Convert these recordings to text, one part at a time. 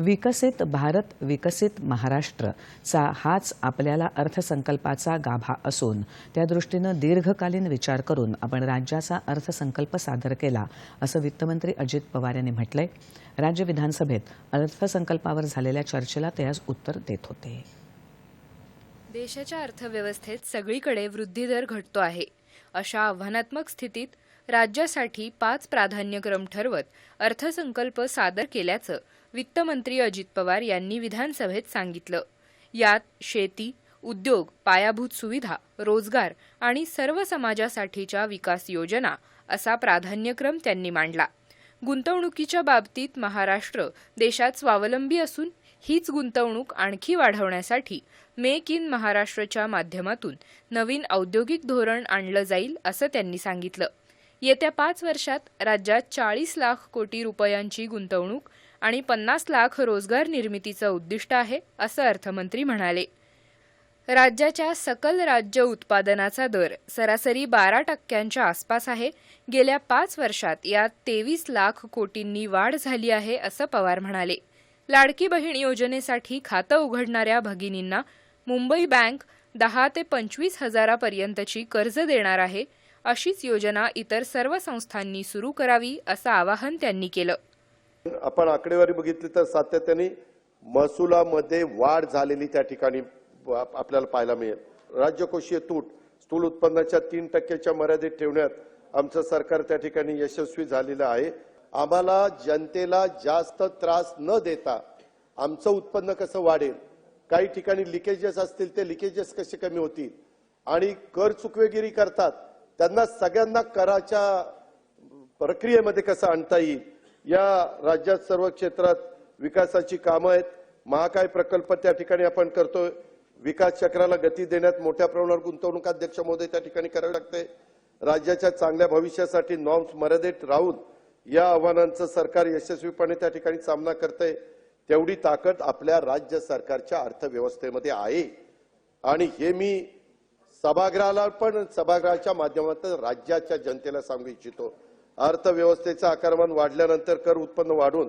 विकसित भारत विकसित महाराष्ट्रचा हाच आपल्याला अर्थसंकल्पाचा गाभा असून त्या दृष्टीनं दीर्घकालीन विचार करून आपण राज्याचा अर्थसंकल्प सादर केला असं वित्तमंत्री अजित पवार यांनी म्हटलंय. राज्य विधानसभेत अर्थसंकल्पावर झालेल्या चर्चेला ते आज उत्तर देत होते. देशाच्या अर्थव्यवस्थेत सगळीकडे वृद्धिदर घटतो आहे. अशा आव्हानात्मक स्थितीत राज्यासाठी पाच प्राधान्यक्रम ठरवत अर्थसंकल्प सादर केल्याचं वित्तमंत्री अजित पवार यांनी विधानसभेत सांगितलं. यात शेती उद्योग पायाभूत सुविधा रोजगार आणि सर्व समाजासाठीच्या विकास योजना असा प्राधान्यक्रम त्यांनी मांडला. गुंतवणुकीच्या बाबतीत महाराष्ट्र देशात स्वावलंबी असून हीच गुंतवणूक आणखी वाढवण्यासाठी मेक इन महाराष्ट्रच्या माध्यमातून नवीन औद्योगिक धोरण आणलं जाईल असं त्यांनी सांगितलं. येत्या पाच वर्षात राज्यात चाळीस लाख कोटी रुपयांची गुंतवणूक आणि पन्नास लाख रोजगार निर्मितीचं उद्दिष्ट आहे असं अर्थमंत्री म्हणाले. राज्याच्या सकल राज्य उत्पादनाचा दर सरासरी बारा टक्क्यांच्या आसपास आहे. गेल्या पाच वर्षात यात तेवीस लाख कोटींनी वाढ झाली आहे असं पवार म्हणाले. लाडकी बहीण योजनेसाठी खातं उघडणाऱ्या भगिनींना मुंबई बँक दहा ते पंचवीस हजारापर्यंतची कर्ज देणार आहे. अशीच योजना इतर सर्व संस्थांनी सुरू करावी असं आवाहन त्यांनी केलं. आपण आकडेवारी बघितली तर सातत्याने महसुलामध्ये वाढ झालेली त्या ठिकाणी आपल्याला पाहायला मिळेल. राज्यकोषीय तूट स्थूल उत्पन्नाच्या तीन टक्क्याच्या मर्यादेत ठेवण्यात आमचं सरकार त्या ठिकाणी यशस्वी झालेलं आहे. आम्हाला जनतेला जास्त त्रास न देता आमचं उत्पन्न कसं वाढेल काही ठिकाणी लिकेजेस असतील ते लिकेजेस कसे कमी होतील आणि कर चुकवेगिरी करतात त्यांना सगळ्यांना कराच्या प्रक्रियेमध्ये कसं आणता येईल? या राज्यात सर्व क्षेत्रात विकासाची कामं आहेत. महाकाय प्रकल्प त्या ठिकाणी आपण करतोय. विकास चक्राला गती देण्यात मोठ्या प्रमाणावर गुंतवणूकाध्यक्ष महोदय त्या ठिकाणी करावे लागते राज्याच्या चांगल्या भविष्यासाठी नॉर्म्स मर्यादित राहून या आव्हानांचं सरकार यशस्वीपणे त्या ठिकाणी सामना करतंय. तेवढी ताकद आपल्या राज्य सरकारच्या अर्थव्यवस्थेमध्ये आहे. आणि हे मी सभागृहाला पण सभागृहाच्या माध्यमातून राज्याच्या जनतेला सांगू इच्छितो. अर्थव्यवस्थेचं आकारमान वाढल्यानंतर कर उत्पन्न वाढून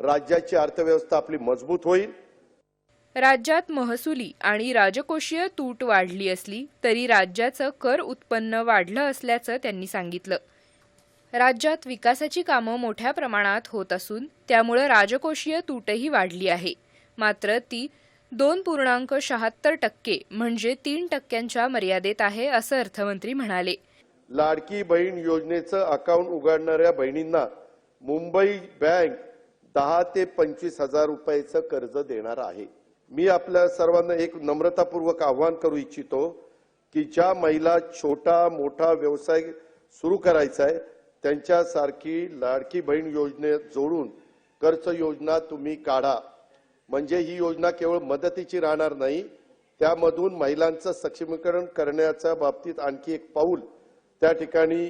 राज्याची अर्थव्यवस्था आपली मजबूत होईल. राज्यात महसुली आणि राजकोषीय तूट वाढली असली तरी राज्याचं कर उत्पन्न वाढलं असल्याचं त्यांनी सांगितलं. राज्यात विकासाची कामं मोठ्या प्रमाणात होत असून त्यामुळं राजकोषीय तूटही वाढली आहे. मात्र ती दोन पूर्णांक शहात्तर टक्के म्हणजे तीन टक्क्यांच्या मर्यादेत आहे असं अर्थमंत्री म्हणाले. लाडकी बहीण योजनेचं अकाउंट उघडणाऱ्या बहिणींना मुंबई बँक दहा ते पंचवीस हजार रुपयाचं कर्ज देणार आहे. मी आपल्या सर्वांना एक नम्रतापूर्वक आव्हान करू इच्छितो की ज्या महिला छोटा मोठा व्यवसाय सुरू करायचा आहे त्यांच्यासारखी लाडकी बहीण योजनेत जोडून कर्ज योजना तुम्ही काढा. म्हणजे ही योजना केवळ मदतीची राहणार नाही त्यामधून महिलांचं सक्षमीकरण करण्याच्या बाबतीत आणखी एक पाऊल त्या ठिकाणी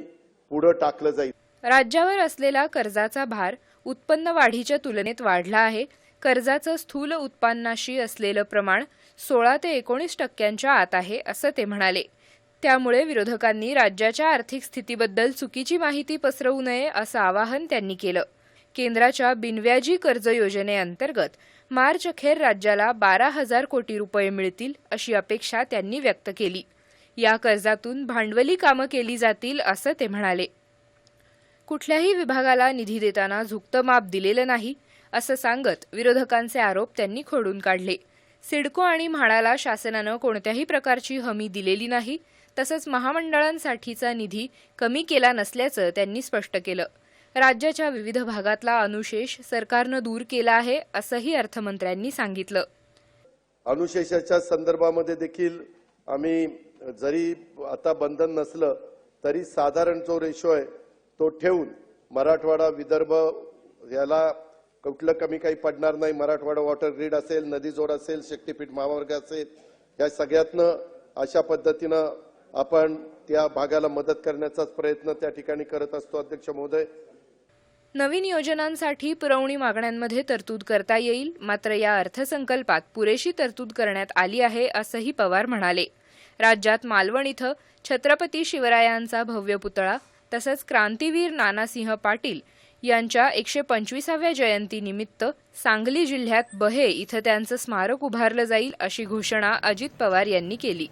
पुढं टाकलं जाईल. राज्यावर असलेला कर्जाचा भार उत्पन्न वाढीच्या तुलनेत वाढला आहे. कर्जाचं स्थूल उत्पन्नाशी असलेलं प्रमाण सोळा ते एकोणीस टक्क्यांच्या आत आहे असं ते म्हणाले. त्यामुळे विरोधकांनी राज्याच्या आर्थिक स्थितीबद्दल चुकीची माहिती पसरवू नये असं आवाहन त्यांनी केलं. केंद्राच्या बिनव्याजी कर्ज योजनेअंतर्गत मार्च अखेर राज्याला बारा हजार कोटी रुपये मिळतील अशी अपेक्षा त्यांनी व्यक्त केली. या कर्जातून भांडवली कामं केली जातील असं ते म्हणाले. कुठल्याही विभागाला निधी देताना झुकतं माप दिलेलं नाही असं सांगत विरोधकांचे आरोप त्यांनी खोडून काढले. सिडको आणि म्हाडाला शासनानं कोणत्याही प्रकारची हमी दिलेली नाही तसंच महामंडळांसाठीचा निधी कमी केला नसल्याचं त्यांनी स्पष्ट केलं. राज्याच्या विविध भागातला अनुशेष सरकारनं दूर केला आहे असंही अर्थमंत्र्यांनी सांगितलं. अनुशेषाच्या संदर्भामध्ये देखील आम्ही जरी आता बंधन नसलं तरी साधारण जो रेशो आहे तो ठेवून मराठवाडा विदर्भ याला कुठलं कमी काही पडणार नाही. मराठवाडा वॉटर ग्रीड असेल नदी जोड असेल शक्तीपीठ महामार्ग असेल या सगळ्यातनं अशा पद्धतीनं आपण त्या भागाला मदत करण्याचाच प्रयत्न त्या ठिकाणी करत असतो अध्यक्ष महोदय. नवीन योजनांसाठी पुरवणी मागण्यांमध्ये तरतूद करता येईल. मात्र या अर्थसंकल्पात पुरेशी तरतूद करण्यात आली आहे असंही पवार म्हणाले. राज्यात मालवण इथं छत्रपती शिवरायांचा भव्य पुतळा तसंच क्रांतीवीर नानासिंह पाटील यांच्या एकशे पंचवीसाव्या जयंतीनिमित्त सांगली जिल्ह्यात बहे इथं त्यांचं स्मारक उभारलं जाईल अशी घोषणा अजित पवार यांनी केली.